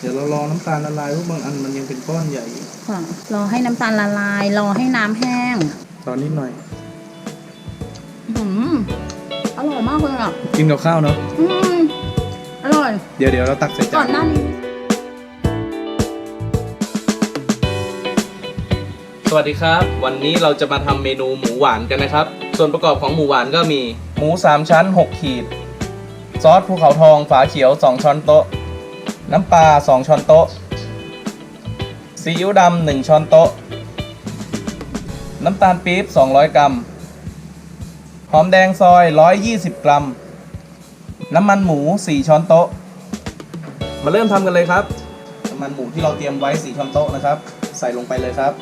เดี๋ยวเรารอน้ำตาลละลายเพราะบางอันมันยังเป็นก้อนใหญ่อยู่ค่ะรอให้น้ำตาลละลาย รอให้น้ำแห้งตอนนิดหน่อยอืมอร่อยมากเลยอะกินกับข้าวเนาะอืมอร่อย เดี๋ยวเดี๋ยวเราตักใส่ก่จาอนนหน้านี้สวัสดีครับ วันนี้เราจะมาทำเมนูหมูหวานกันนะครับ ส่วนประกอบของหมูหวานก็มี หมู 3 ชั้น 6 ขีด ซอสภูเขาทองฝาเขียว 2 ช้อนโต๊ะ น้ำปลา 2 ช้อนโต๊ะ ซีอิ๊วดำ1ช้อนโต๊ะ น้ำตาลปี๊บ 200 กรัม หอมแดงซอย 120 กรัม น้ำมันหมู 4 ช้อนโต๊ะ มาเริ่มทำกันเลยครับ น้ำมันหมูที่เราเตรียมไว้ 4 ช้อนโต๊ะนะครับ ใส่ลงไปเลยครับ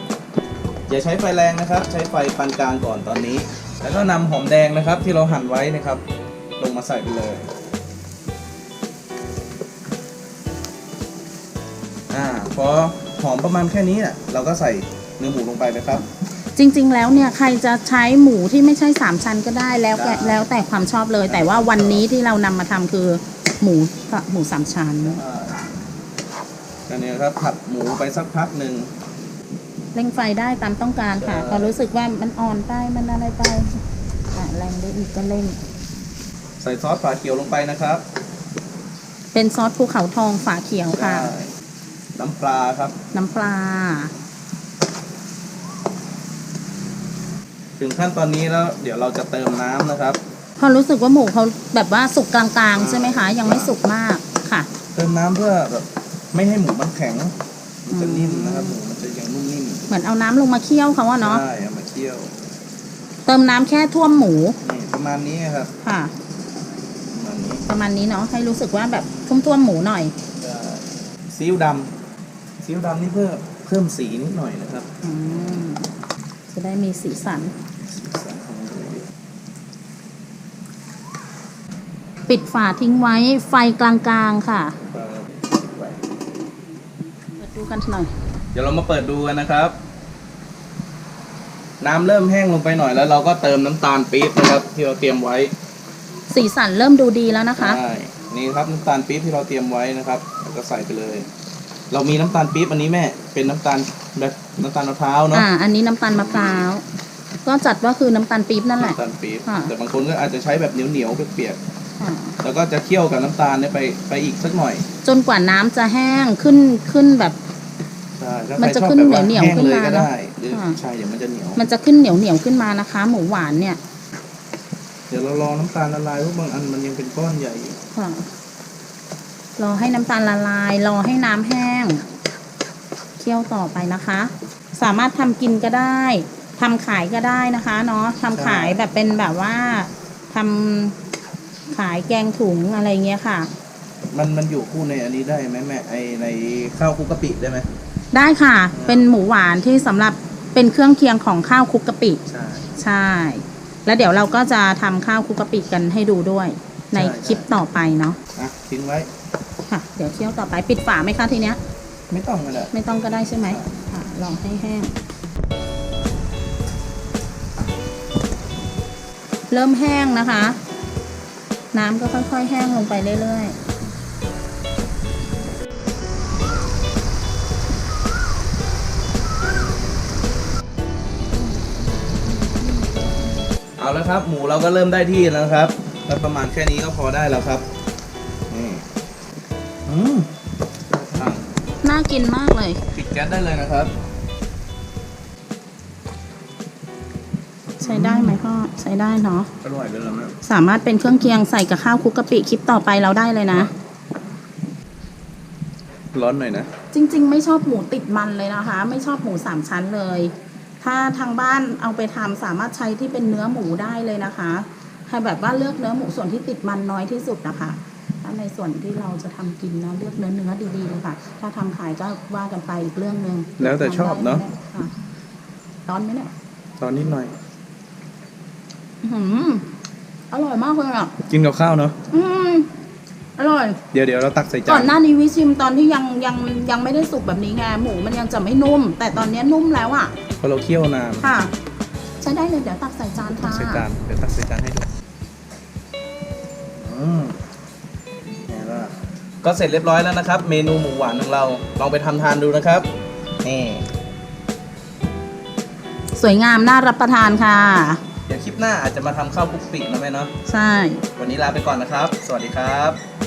อย่าใช้ไฟแรงนะครับ ใช้ไฟปานกลางก่อนตอนนี้ แล้วก็นำหอมแดงนะครับที่เราหั่นไว้นะครับ ลงมาใส่ไปเลย พอหอมประมาณแค่นี้น่ะเราก็ใส่เนื้อหมูลงไปเลยครับ จริง ๆ แล้วเนี่ยใครจะใช้หมูที่ไม่ใช่สามชั้นก็ได้แล้วแต่ได้ แล้วแต่ความชอบเลย แต่ว่าวันนี้ที่เรานำมาทำคือหมูหมูสามชั้นอ่าอันนี้ครับผัดหมูไปสักพักหนึ่ง เร่งไฟได้ตามต้องการค่ะใช่ พอรู้สึกว่ามันอ่อนไปมันอะไรไปอะแรงได้อีกก็เร่ง ใส่ซอสฝาเขียวลงไปนะครับเป็นซอสภูเขาทองฝาเขียวค่ะ ได้ น้ำปลาครับ น้ำปลา ถึงขั้นตอนนี้แล้วเดี๋ยวเราจะเติมน้ำนะครับ พอรู้สึกว่าหมูเขาแบบว่าสุกกลางๆ ใช่ไหมคะ ยังไม่สุกมากค่ะ เติมน้ำเพื่อแบบไม่ให้หมูมันแข็งมันจะนิ่มนะครับหมูมันจะยังนุ่มนิ่มเหมือนเอาน้ำลงมาเคี่ยวเขาอะเนาะใช่เอามาเคี่ยวเติมน้ำแค่ท่วมหมูนี่ประมาณนี้ครับค่ะ ประมาณนี้ประมาณนี้เนาะให้รู้สึกว่าแบบท่วมๆหมูหน่อยได้ซีอิ๊วดำ ซีอิ๊วดำนี่เพื่อเพิ่มสีนิดหน่อยนะครับอืมจะได้มีสีสัน สีสันของหมูปิดฝาทิ้งไว้ไฟกลางๆค่ะ ก็ไว้เปิดดูกันหน่อย เดี๋ยวเรามาเปิดดูกันนะครับ น้ำเริ่มแห้งลงไปหน่อยแล้ว เราก็เติมน้ำตาลปี๊บนะครับ ที่เราเตรียมไว้ สีสันเริ่มดูดีแล้วนะคะ ใช่ นี่ครับน้ำตาลปี๊บที่เราเตรียมไว้นะครับแล้วก็ใส่ไปเลย เรามีน้ำตาลปี๊บอันนี้แม่ เป็นน้ำตาลแบบน้ำตาลมะพร้าวเนาะอ่า อันนี้น้ำตาลมะพร้าว ก็จัดว่าคือน้ำตาลปี๊บนั่นแหละ น้ำตาลปี๊บค่ะ แต่บางคนก็อาจจะใช้แบบเหนียวเหนียวๆเปียกอ่าๆแล้วก็จะเคี่ยวกับน้ำตาลเนี่ยไปไปอีกสักหน่อยจนกว่าน้ำจะแห้งขึ้นขึ้นแบบ ใช่ถ้ามันใครจะชอบขึ้นแบบว่าเหนียวๆแห้งขึ้นเลยมาก็เนอะได้หรือค่ะ ใช่เดี๋ยวมันจะเหนียวมันจะขึ้นเหนียวเหนียวๆขึ้นมานะคะ หมูหวานเนี่ยเดี๋ยวเรารอน้ำตาลละลายเพราะบางอันมันยังเป็นก้อนใหญ่อยู่ค่ะ รอให้น้ำตาลละลาย รอให้น้ำแห้ง เคี่ยวต่อไปนะคะ สามารถทำกินก็ได้ทำขายก็ได้นะคะ เนาะทำขายแบบเป็นแบบว่าทำขายแกงถุงอะไรเงี้ยค่ะ มันมันอยู่คู่ในอันนี้ได้ไหมแม่ไอในข้าวคลุกกะปิได้ไหมได้ค่ะ เป็นหมูหวานที่สำหรับเป็นเครื่องเคียงของข้าวคลุกกะปิใช่ใช่ แล้วเดี๋ยวเราก็จะทำข้าวคลุกกะปิกันให้ดูด้วย ในใช่คลิปต่อไปเนาะอะทิ้งไว้ ค่ะ เดี๋ยวเคี่ยวต่อไปปิดฝาไหมคะทีเนี้ย ไม่ต้องก็ได้ไม่ต้องก็ได้ใช่ไหมค่ะลองให้แห้ง เริ่มแห้งนะคะ น้ำก็ค่อยๆ แห้งลงไปเรื่อยเอาแล้วครับ หมูเราก็เริ่มได้ที่แล้วนะครับ แล้วประมาณแค่นี้ก็พอได้แล้วครับนี่อืมอะๆ น่ากินมากเลย ปิดแก๊สได้เลยนะครับ ใช้ได้ไหมพ่อ ใช้ได้เนาะ อร่อยเลยแล้วนะสามารถเป็นเครื่องเคียงใส่กับข้าวคลุกกะปิคลิปต่อไปเราได้เลยนะ ร้อนหน่อยนะ จริง ๆ ไม่ชอบหมูติดมันเลยนะคะ ไม่ชอบหมูสามชั้นเลย ถ้าทางบ้านเอาไปทำสามารถใช้ที่เป็นเนื้อหมูได้เลยนะคะ ให้แบบว่าเลือกเนื้อหมูส่วนที่ติดมันน้อยที่สุดนะคะ ถ้าในส่วนที่เราจะทำกินเนาะเลือกเนื้อเนื้อดีๆเลยค่ะ ถ้าทำขายก็ว่ากันไปอีกเรื่องหนึ่งแล้วแต่ชอบเนาะค่ะร้อนไหมเนี่ยตอนนิดหน่อยอื้อหืออร่อยมากเลยอะกินกับข้าวเนาะอืมอร่อย เดี๋ยวเดี๋ยวเราตักใส่จาก่อนนหน้านี้วิชิมตอนที่ยังยังยังไม่ได้สุกแบบนี้ไงหมูมันยังจะไม่นุ่ม แต่ตอนนี้นุ่มแล้วอะเพราะเราเคี่ยวนานค่ะใช้ได้เลยเดี๋ยวตักใส่จานตัค่ะกใส่จานเดี๋ยวตักใส่จานให้ดูอืมไงล่ะ ก็เสร็จเรียบร้อยแล้วนะครับ เมนูหมูหวานของเราลองไปทำทานดูนะครับนี่สวยงามน่ารับประทานค่ะ เดี๋ยวคลิปหน้าอาจจะมาทำข้าวคลุกปีกนะแม่เนาะใช่ วันนี้ลาไปก่อนนะครับ สวัสดีครับ